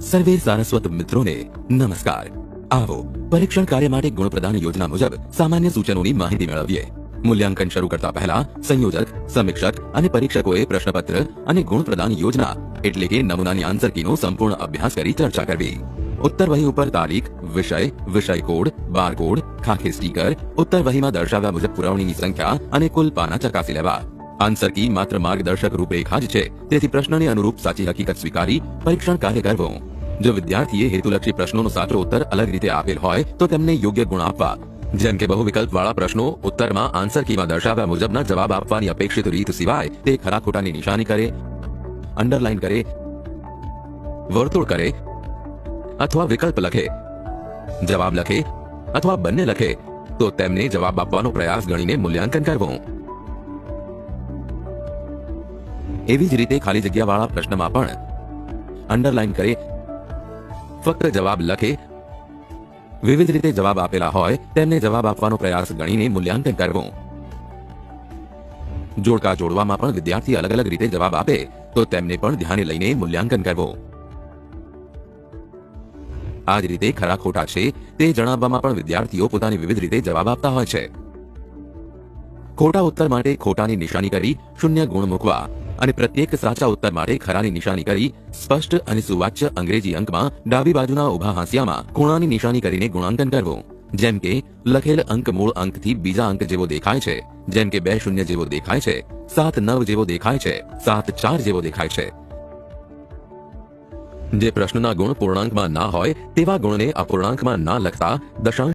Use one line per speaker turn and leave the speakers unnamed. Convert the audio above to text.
સર્વે સારસ્વત મિત્રોને નમસ્કાર. આવો પરીક્ષણ કાર્ય માટે ગુણ પ્રદાન યોજના મુજબ સામાન્ય સૂચનોની માહિતી મેળવીએ. મૂલ્યાંકન શરૂ કરતા પહેલા સંયોજક, સમીક્ષક અને પરીક્ષકોએ પ્રશ્નપત્ર અને ગુણ પ્રદાન યોજના એટલે કે નમૂનાની આન્સર કીનો સંપૂર્ણ અભ્યાસ કરી ચર્ચા કરવી. ઉત્તર વહી ઉપર તારીખ, વિષય વિષય કોડ બાર કોડ ખાખી સ્ટીકર, ઉત્તર વહીમાં દર્શાવ્યા મુજબ પુરવણીની સંખ્યા અને કુલ પાના ચકાસી લેવા. આન્સર કી માત્ર માર્ગદર્શક રૂપરેખા જ છે. તેથી પ્રશ્નને અનુરૂપ સાચી હકીકત સ્વીકારી પરીક્ષણ કાર્ય કરવું. જો વિદ્યાર્થીએ હેતુલક્ષી પ્રશ્નોનો સાચો ઉત્તર અલગ રીતે આપેલ હોય, તો તેમને યોગ્ય ગુણ આપવા. જેમ કે બહુ વિકલ્પ વાળા પ્રશ્નો ઉત્તરમાં આન્સર કીમાં દર્શાવ્યા મુજબના જવાબ આપવાની અપેક્ષિત રીત સિવાય તે ખરા ખોટાની નિશાની કરે અંડરલાઈન કરે, વર્તુળ કરે અથવા વિકલ્પ લખે, જવાબ લખે અથવા બંને લખે, તો તેમને જવાબ આપવાનો પ્રયાસ ગણીને મૂલ્યાંકન કરવું. એવી જ રીતે ખાલી જગ્યાવાળા પ્રશ્નમાં પણ અંડરલાઈન કરે, ફક્ત જવાબ લખે. વિવિધ રીતે જવાબ આપેલા હોય, તેમને જવાબ આપવાનો પ્રયાસ ગણીને મૂલ્યાંકન કરવું. જોડકા જોડવામાં પણ વિદ્યાર્થી અલગ અલગ રીતે જવાબ આપે, તો તેમને પણ ધ્યાને લઈને મૂલ્યાંકન કરવું. આ જ રીતે ખરા ખોટા છે, તે જણાવવામાં પણ વિદ્યાર્થીઓ પોતાની વિવિધ રીતે જવાબ આપતા હોય છે. ખોટા ઉત્તર માટે ખોટાની નિશાની કરી, શૂન્ય ગુણ મૂકવા અને પ્રત્યેક સાચા ઉત્તર માટે ખરાની નિશાની કરી, સ્પષ્ટ અને સુવાચ્ય અંગ્રેજી અંકમાં ડાબી બાજુના ઊભા હાંસિયામાં ખૂણાની નિશાની કરીને ગુણાંકન કરવું. જેમ કે, લખેલ અંક મૂળ અંકથી બીજા અંક જેવો દેખાય છે. જેમ કે, બે શૂન્ય જેવો દેખાય છે. સાત નવ જેવો દેખાય છે. સાત ચાર જેવો દેખાય છે. જે પ્રશ્નના ગુણ પૂર્ણાંકમાં ના હોય, તેવા ગુણને અપૂર્ણાંકમાં ના લખતા દશાંશ